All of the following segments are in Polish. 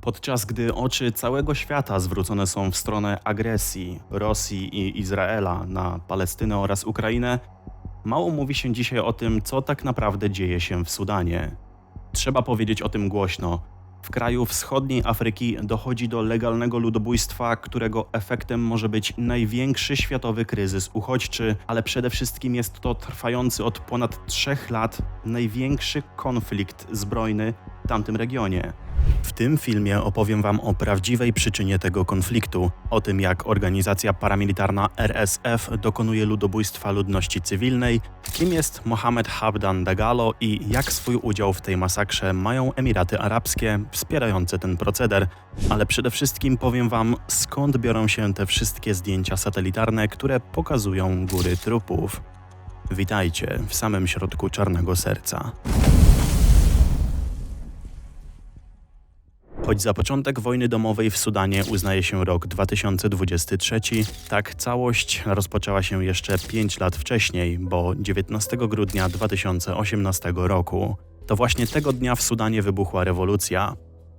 Podczas gdy oczy całego świata zwrócone są w stronę agresji Rosji i Izraela na Palestynę oraz Ukrainę, mało mówi się dzisiaj o tym, co tak naprawdę dzieje się w Sudanie. Trzeba powiedzieć o tym głośno. W kraju wschodniej Afryki dochodzi do legalnego ludobójstwa, którego efektem może być największy światowy kryzys uchodźczy, ale przede wszystkim jest to trwający od ponad trzech lat największy konflikt zbrojny w tamtym regionie. W tym filmie opowiem Wam o prawdziwej przyczynie tego konfliktu, o tym jak organizacja paramilitarna RSF dokonuje ludobójstwa ludności cywilnej, kim jest Mohamed Habdan Dagalo i jak swój udział w tej masakrze mają Emiraty Arabskie wspierające ten proceder. Ale przede wszystkim powiem Wam, skąd biorą się te wszystkie zdjęcia satelitarne, które pokazują góry trupów. Witajcie w samym środku Czarnego Serca. Choć za początek wojny domowej w Sudanie uznaje się rok 2023, tak całość rozpoczęła się jeszcze 5 lat wcześniej, bo 19 grudnia 2018 roku. To właśnie tego dnia w Sudanie wybuchła rewolucja.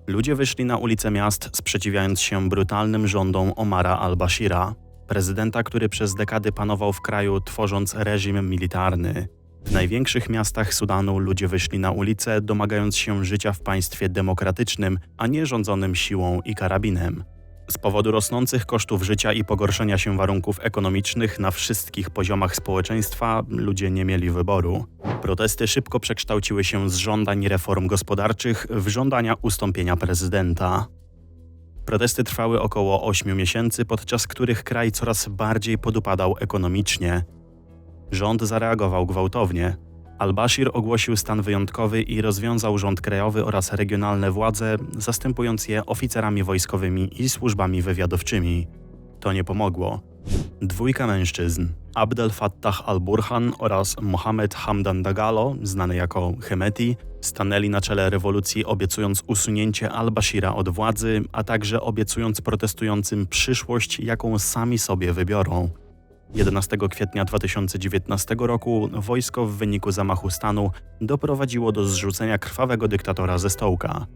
Ludzie wyszli na ulice miast, sprzeciwiając się brutalnym rządom Omara al-Bashira, prezydenta, który przez dekady panował w kraju, tworząc reżim militarny. W największych miastach Sudanu ludzie wyszli na ulice, domagając się życia w państwie demokratycznym, a nie rządzonym siłą i karabinem. Z powodu rosnących kosztów życia i pogorszenia się warunków ekonomicznych na wszystkich poziomach społeczeństwa ludzie nie mieli wyboru. Protesty szybko przekształciły się z żądań reform gospodarczych w żądania ustąpienia prezydenta. Protesty trwały około 8 miesięcy, podczas których kraj coraz bardziej podupadał ekonomicznie. Rząd zareagował gwałtownie. Al-Bashir ogłosił stan wyjątkowy i rozwiązał rząd krajowy oraz regionalne władze, zastępując je oficerami wojskowymi i służbami wywiadowczymi. To nie pomogło. Dwójka mężczyzn, Abdel Fattah al-Burhan oraz Mohamed Hamdan Dagalo, znany jako Hemeti, stanęli na czele rewolucji obiecując usunięcie al-Bashira od władzy, a także obiecując protestującym przyszłość, jaką sami sobie wybiorą. 11 kwietnia 2019 roku wojsko w wyniku zamachu stanu doprowadziło do zrzucenia krwawego dyktatora ze stołka.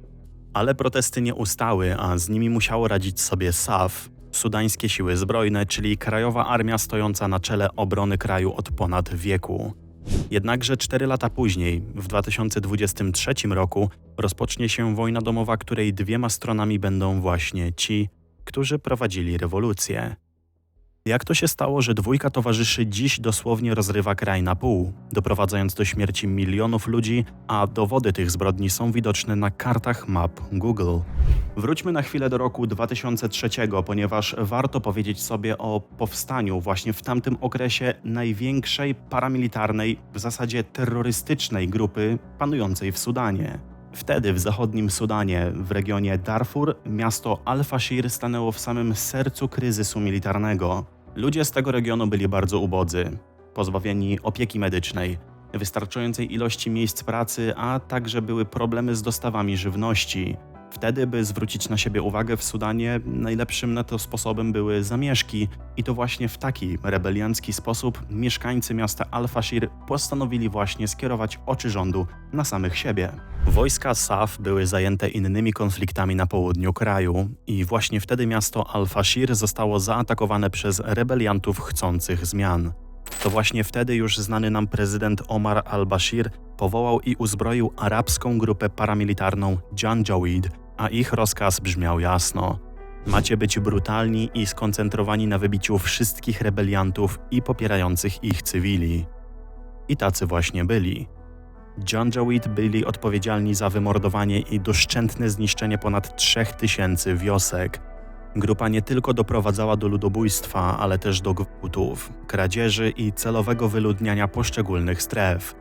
Ale protesty nie ustały, a z nimi musiało radzić sobie SAF, Sudańskie Siły Zbrojne, czyli krajowa armia stojąca na czele obrony kraju od ponad wieku. Jednakże cztery lata później, w 2023 roku, rozpocznie się wojna domowa, której dwiema stronami będą właśnie ci, którzy prowadzili rewolucję. Jak to się stało, że dwójka towarzyszy dziś dosłownie rozrywa kraj na pół, doprowadzając do śmierci milionów ludzi, a dowody tych zbrodni są widoczne na kartach map Google? Wróćmy na chwilę do roku 2003, ponieważ warto powiedzieć sobie o powstaniu właśnie w tamtym okresie największej paramilitarnej, w zasadzie terrorystycznej grupy panującej w Sudanie. Wtedy w zachodnim Sudanie, w regionie Darfur, miasto Al-Fashir stanęło w samym sercu kryzysu militarnego. Ludzie z tego regionu byli bardzo ubodzy, pozbawieni opieki medycznej, wystarczającej ilości miejsc pracy, a także były problemy z dostawami żywności. Wtedy, by zwrócić na siebie uwagę w Sudanie, najlepszym na to sposobem były zamieszki, i to właśnie w taki rebeliancki sposób mieszkańcy miasta Al-Fashir postanowili właśnie skierować oczy rządu na samych siebie. Wojska SAF były zajęte innymi konfliktami na południu kraju, i właśnie wtedy miasto Al-Fashir zostało zaatakowane przez rebeliantów chcących zmian. To właśnie wtedy już znany nam prezydent Omar al-Bashir powołał i uzbroił arabską grupę paramilitarną Janjaweed, a ich rozkaz brzmiał jasno. Macie być brutalni i skoncentrowani na wybiciu wszystkich rebeliantów i popierających ich cywili. I tacy właśnie byli. Janjaweed byli odpowiedzialni za wymordowanie i doszczętne zniszczenie ponad 3000 wiosek. Grupa nie tylko doprowadzała do ludobójstwa, ale też do gwałtów, kradzieży i celowego wyludniania poszczególnych stref.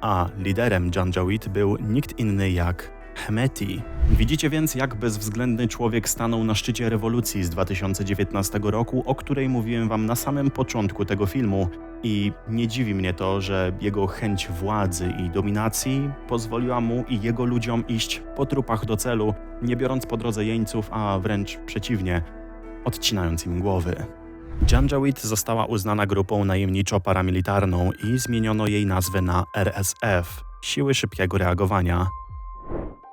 A liderem Janjaweed był nikt inny jak Hemeti. Widzicie więc, jak bezwzględny człowiek stanął na szczycie rewolucji z 2019 roku, o której mówiłem wam na samym początku tego filmu. I nie dziwi mnie to, że jego chęć władzy i dominacji pozwoliła mu i jego ludziom iść po trupach do celu, nie biorąc po drodze jeńców, a wręcz przeciwnie, odcinając im głowy. Janjaweed została uznana grupą najemniczo-paramilitarną i zmieniono jej nazwę na RSF Siły Szybkiego Reagowania.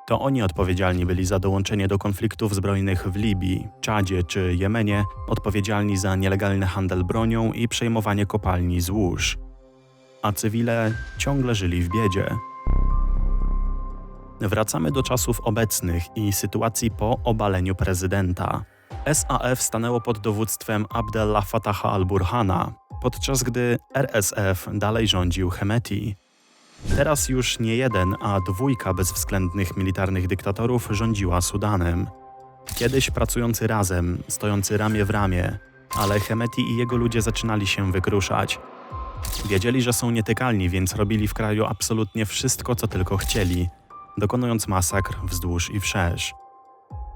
To oni odpowiedzialni byli za dołączenie do konfliktów zbrojnych w Libii, Czadzie czy Jemenie, odpowiedzialni za nielegalny handel bronią i przejmowanie kopalni złóż. A cywile ciągle żyli w biedzie. Wracamy do czasów obecnych i sytuacji po obaleniu prezydenta. SAF stanęło pod dowództwem Abdella Fataha al-Burhana, podczas gdy RSF dalej rządził Hemeti. Teraz już nie jeden, a dwójka bezwzględnych militarnych dyktatorów rządziła Sudanem. Kiedyś pracujący razem, stojący ramię w ramię, ale Hemeti i jego ludzie zaczynali się wykruszać. Wiedzieli, że są nietykalni, więc robili w kraju absolutnie wszystko, co tylko chcieli, dokonując masakr wzdłuż i wszerz.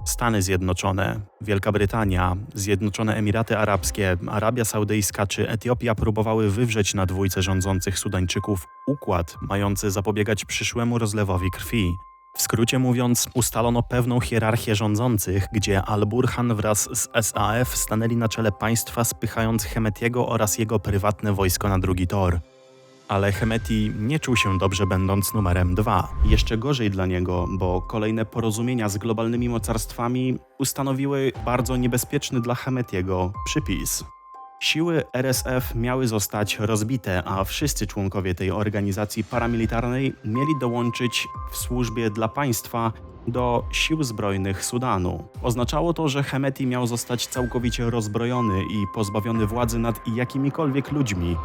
Stany Zjednoczone, Wielka Brytania, Zjednoczone Emiraty Arabskie, Arabia Saudyjska czy Etiopia próbowały wywrzeć na dwójce rządzących Sudańczyków układ mający zapobiegać przyszłemu rozlewowi krwi. W skrócie mówiąc, ustalono pewną hierarchię rządzących, gdzie Al-Burhan wraz z SAF stanęli na czele państwa, spychając Hemetiego oraz jego prywatne wojsko na drugi tor. Ale Hemeti nie czuł się dobrze będąc numerem dwa. Jeszcze gorzej dla niego, bo kolejne porozumienia z globalnymi mocarstwami ustanowiły bardzo niebezpieczny dla Hemetiego przypis. Siły RSF miały zostać rozbite, a wszyscy członkowie tej organizacji paramilitarnej mieli dołączyć w służbie dla państwa do sił zbrojnych Sudanu. Oznaczało to, że Hemeti miał zostać całkowicie rozbrojony i pozbawiony władzy nad jakimikolwiek ludźmi,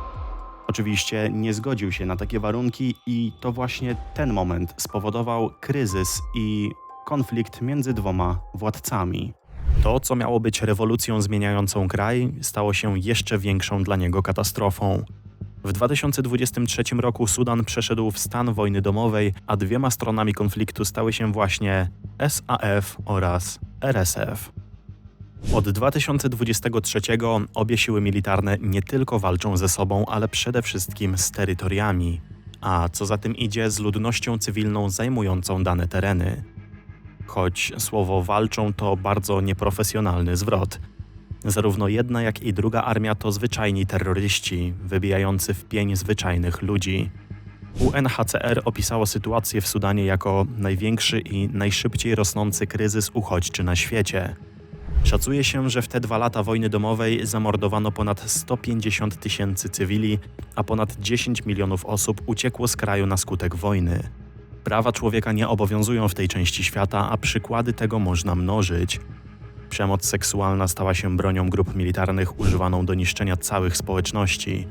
Oczywiście nie zgodził się na takie warunki i to właśnie ten moment spowodował kryzys i konflikt między dwoma władcami. To, co miało być rewolucją zmieniającą kraj, stało się jeszcze większą dla niego katastrofą. W 2023 roku Sudan przeszedł w stan wojny domowej, a dwiema stronami konfliktu stały się właśnie SAF oraz RSF. Od 2023 obie siły militarne nie tylko walczą ze sobą, ale przede wszystkim z terytoriami, a co za tym idzie z ludnością cywilną zajmującą dane tereny. Choć słowo walczą to bardzo nieprofesjonalny zwrot. Zarówno jedna, jak i druga armia to zwyczajni terroryści, wybijający w pień zwyczajnych ludzi. UNHCR opisało sytuację w Sudanie jako największy i najszybciej rosnący kryzys uchodźczy na świecie. Szacuje się, że w te dwa lata wojny domowej zamordowano ponad 150 tysięcy cywili, a ponad 10 milionów osób uciekło z kraju na skutek wojny. Prawa człowieka nie obowiązują w tej części świata, a przykłady tego można mnożyć. Przemoc seksualna stała się bronią grup militarnych używaną do niszczenia całych społeczności.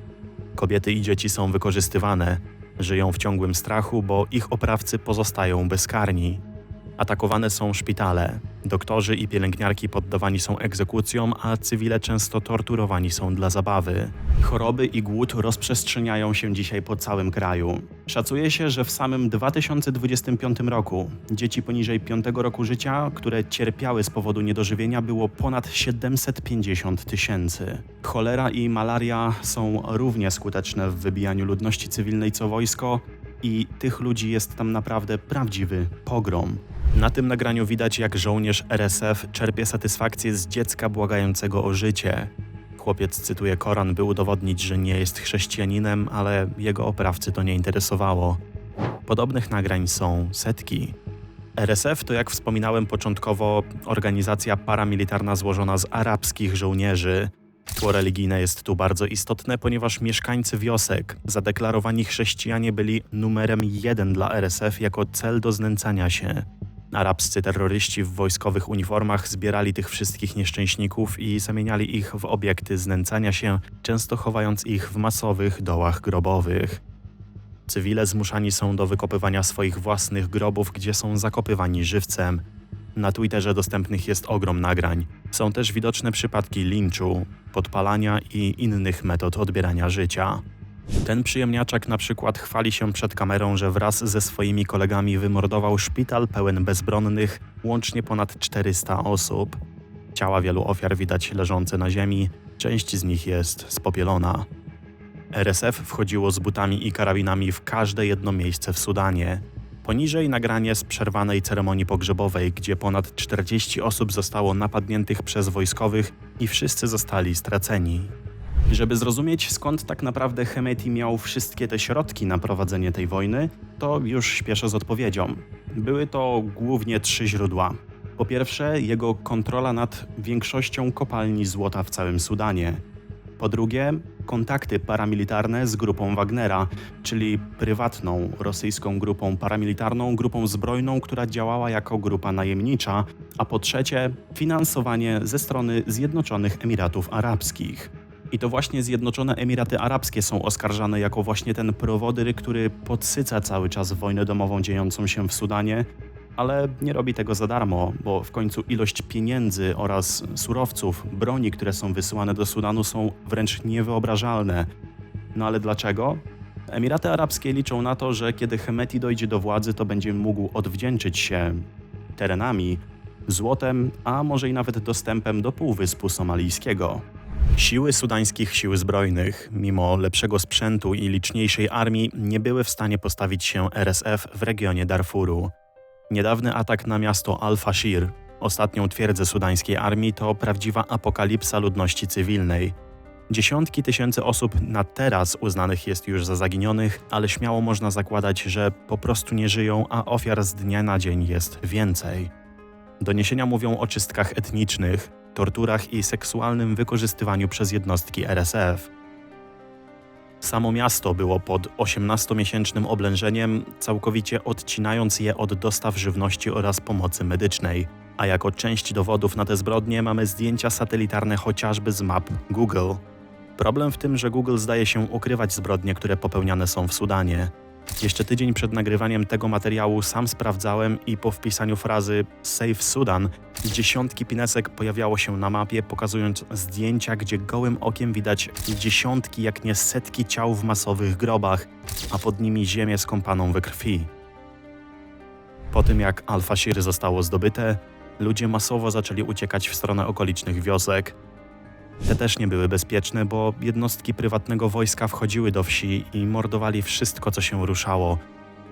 Kobiety i dzieci są wykorzystywane, żyją w ciągłym strachu, bo ich oprawcy pozostają bezkarni. Atakowane są szpitale. Doktorzy i pielęgniarki poddawani są egzekucjom, a cywile często torturowani są dla zabawy. Choroby i głód rozprzestrzeniają się dzisiaj po całym kraju. Szacuje się, że w samym 2025 roku dzieci poniżej 5 roku życia, które cierpiały z powodu niedożywienia, było ponad 750 tysięcy. Cholera i malaria są równie skuteczne w wybijaniu ludności cywilnej co wojsko, i tych ludzi jest tam naprawdę prawdziwy pogrom. Na tym nagraniu widać, jak żołnierz RSF czerpie satysfakcję z dziecka błagającego o życie. Chłopiec cytuje Koran, by udowodnić, że nie jest chrześcijaninem, ale jego oprawcy to nie interesowało. Podobnych nagrań są setki. RSF to, jak wspominałem początkowo, organizacja paramilitarna złożona z arabskich żołnierzy. Tło religijne jest tu bardzo istotne, ponieważ mieszkańcy wiosek, zadeklarowani chrześcijanie, byli numerem jeden dla RSF jako cel do znęcania się. Arabscy terroryści w wojskowych uniformach zbierali tych wszystkich nieszczęśników i zamieniali ich w obiekty znęcania się, często chowając ich w masowych dołach grobowych. Cywile zmuszani są do wykopywania swoich własnych grobów, gdzie są zakopywani żywcem. Na Twitterze dostępnych jest ogrom nagrań. Są też widoczne przypadki linczu, podpalania i innych metod odbierania życia. Ten przyjemniaczek na przykład chwali się przed kamerą, że wraz ze swoimi kolegami wymordował szpital pełen bezbronnych, łącznie ponad 400 osób. Ciała wielu ofiar widać leżące na ziemi, część z nich jest spopielona. RSF wchodziło z butami i karabinami w każde jedno miejsce w Sudanie. Poniżej nagranie z przerwanej ceremonii pogrzebowej, gdzie ponad 40 osób zostało napadniętych przez wojskowych i wszyscy zostali straceni. Żeby zrozumieć skąd tak naprawdę Hemeti miał wszystkie te środki na prowadzenie tej wojny, to już śpieszę z odpowiedzią. Były to głównie trzy źródła. Po pierwsze, jego kontrola nad większością kopalni złota w całym Sudanie. Po drugie, kontakty paramilitarne z grupą Wagnera, czyli prywatną rosyjską grupą paramilitarną, grupą zbrojną, która działała jako grupa najemnicza. A po trzecie, finansowanie ze strony Zjednoczonych Emiratów Arabskich. I to właśnie Zjednoczone Emiraty Arabskie są oskarżane jako właśnie ten prowodyr, który podsyca cały czas wojnę domową dziejącą się w Sudanie, ale nie robi tego za darmo, bo w końcu ilość pieniędzy oraz surowców, broni, które są wysyłane do Sudanu są wręcz niewyobrażalne. No ale dlaczego? Emiraty Arabskie liczą na to, że kiedy Hemeti dojdzie do władzy, to będzie mógł odwdzięczyć się terenami, złotem, a może i nawet dostępem do Półwyspu Somalijskiego. Siły sudańskich sił zbrojnych, mimo lepszego sprzętu i liczniejszej armii, nie były w stanie postawić się RSF w regionie Darfuru. Niedawny atak na miasto Al-Fashir, ostatnią twierdzę sudańskiej armii, to prawdziwa apokalipsa ludności cywilnej. Dziesiątki tysięcy osób na teraz uznanych jest już za zaginionych, ale śmiało można zakładać, że po prostu nie żyją, a ofiar z dnia na dzień jest więcej. Doniesienia mówią o czystkach etnicznych, torturach i seksualnym wykorzystywaniu przez jednostki RSF. Samo miasto było pod 18-miesięcznym oblężeniem, całkowicie odcinając je od dostaw żywności oraz pomocy medycznej. A jako część dowodów na te zbrodnie mamy zdjęcia satelitarne chociażby z map Google. Problem w tym, że Google zdaje się ukrywać zbrodnie, które popełniane są w Sudanie. Jeszcze tydzień przed nagrywaniem tego materiału sam sprawdzałem i po wpisaniu frazy Save Sudan dziesiątki pinesek pojawiało się na mapie, pokazując zdjęcia, gdzie gołym okiem widać dziesiątki, jak nie setki ciał w masowych grobach, a pod nimi ziemię skąpaną we krwi. Po tym jak Al-Fashir zostało zdobyte, ludzie masowo zaczęli uciekać w stronę okolicznych wiosek. Te też nie były bezpieczne, bo jednostki prywatnego wojska wchodziły do wsi i mordowali wszystko, co się ruszało,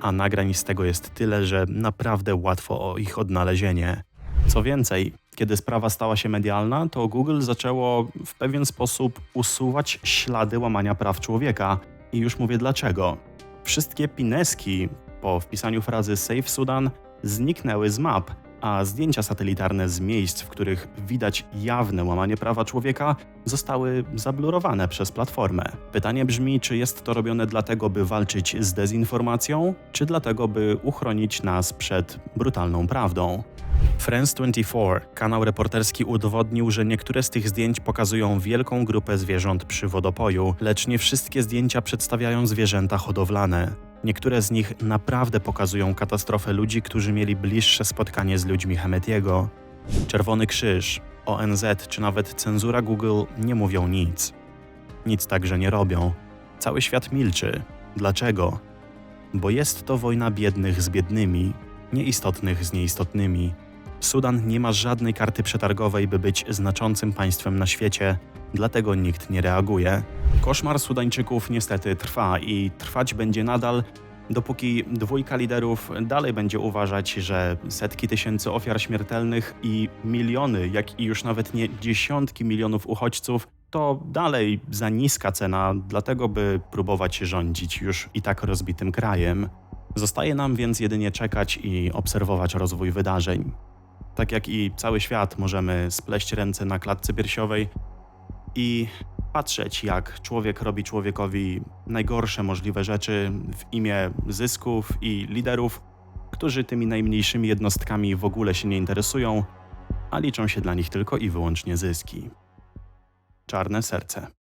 a nagrań z tego jest tyle, że naprawdę łatwo o ich odnalezienie. Co więcej, kiedy sprawa stała się medialna, to Google zaczęło w pewien sposób usuwać ślady łamania praw człowieka. I już mówię dlaczego. Wszystkie pineski po wpisaniu frazy Save Sudan zniknęły z map, a zdjęcia satelitarne z miejsc, w których widać jawne łamanie prawa człowieka, zostały zablurowane przez platformę. Pytanie brzmi, czy jest to robione dlatego, by walczyć z dezinformacją, czy dlatego, by uchronić nas przed brutalną prawdą. France 24, kanał reporterski udowodnił, że niektóre z tych zdjęć pokazują wielką grupę zwierząt przy wodopoju, lecz nie wszystkie zdjęcia przedstawiają zwierzęta hodowlane. Niektóre z nich naprawdę pokazują katastrofę ludzi, którzy mieli bliższe spotkanie z ludźmi Hemetiego. Czerwony Krzyż, ONZ czy nawet cenzura Google nie mówią nic. Nic także nie robią. Cały świat milczy. Dlaczego? Bo jest to wojna biednych z biednymi, nieistotnych z nieistotnymi. Sudan nie ma żadnej karty przetargowej, by być znaczącym państwem na świecie, dlatego nikt nie reaguje. Koszmar Sudańczyków niestety trwa i trwać będzie nadal, dopóki dwójka liderów dalej będzie uważać, że setki tysięcy ofiar śmiertelnych i miliony, jak i już nawet nie dziesiątki milionów uchodźców to dalej za niska cena, dlatego by próbować rządzić już i tak rozbitym krajem. Zostaje nam więc jedynie czekać i obserwować rozwój wydarzeń. Tak jak i cały świat, możemy spleść ręce na klatce piersiowej i patrzeć, jak człowiek robi człowiekowi najgorsze możliwe rzeczy w imię zysków i liderów, którzy tymi najmniejszymi jednostkami w ogóle się nie interesują, a liczą się dla nich tylko i wyłącznie zyski. Czarne serce.